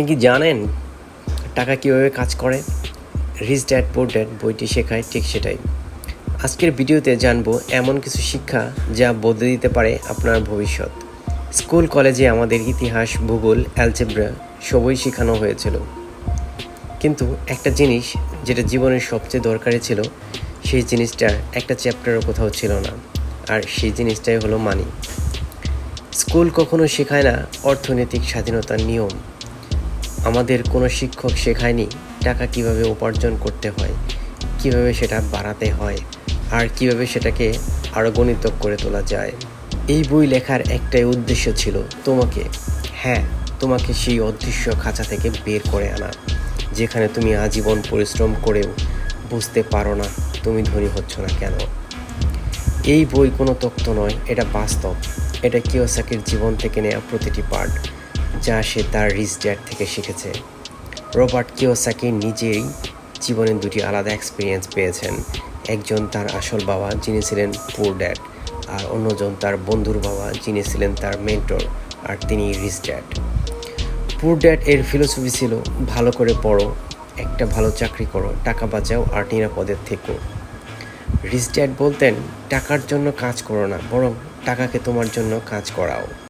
আপনি কি জানেন টাকা কীভাবে কাজ করে? রিচ ড্যাড পোর ড্যাড বইটি শেখায় ঠিক সেটাই। আজকের ভিডিওতে জানব এমন কিছু শিক্ষা যা বদলে দিতে পারে আপনার ভবিষ্যৎ। স্কুল, কলেজে আমাদের ইতিহাস, ভূগোল অ্যালজেব্রা সবই শেখানো হয়েছিল। কিন্তু একটা জিনিস যেটা জীবনের সবচেয়ে দরকারি ছিল, সেই জিনিসটা একটা চ্যাপ্টারও কোথাও ছিল না। আর সেই জিনিসটাই হলো মানি স্কুল কখনো শেখায় না অর্থনৈতিক স্বাধীনতার নিয়ম। আমাদের কোনো শিক্ষক শেখায়নি টাকা কীভাবে উপার্জন করতে হয়, কীভাবে সেটা বাড়াতে হয়, আর কীভাবে সেটাকে আরও গণিতক করে তোলা যায়। এই বই লেখার একটাই উদ্দেশ্য ছিল তোমাকে। হ্যাঁ তোমাকে সেই অদৃশ্য খাঁচা থেকে বের করে আনা, যেখানে তুমি আজীবন পরিশ্রম করেও বুঝতে পারো না তুমি ধনী হচ্ছ না কেন। এই বই কোনো তত্ত্ব নয়, এটা বাস্তব। এটা কিওসাকির জীবন থেকে নেওয়া প্রতিটি পার্ট যা সে তার রিচ ড্যাড থেকে শিখেছে। রবার্ট কিওসাকি নিজেই জীবনে দুটি আলাদা এক্সপিরিয়েন্স পেয়েছেন। একজন তার আসল বাবা, যিনি ছিলেন পুর ড্যাড আর অন্যজন তার বন্ধুর বাবা, যিনি ছিলেন তার মেন্টর আর তিনি রিচ ড্যাড পুর ড্যাড এর ফিলোসফি ছিল, ভালো করে পড়ো, একটা ভালো চাকরি করো, টাকা বাঁচাও আর নিরাপদের থেকো। রিচ ড্যাড বলতেন, টাকার জন্য কাজ করো না, বরং টাকাকে তোমার জন্য কাজ করাও।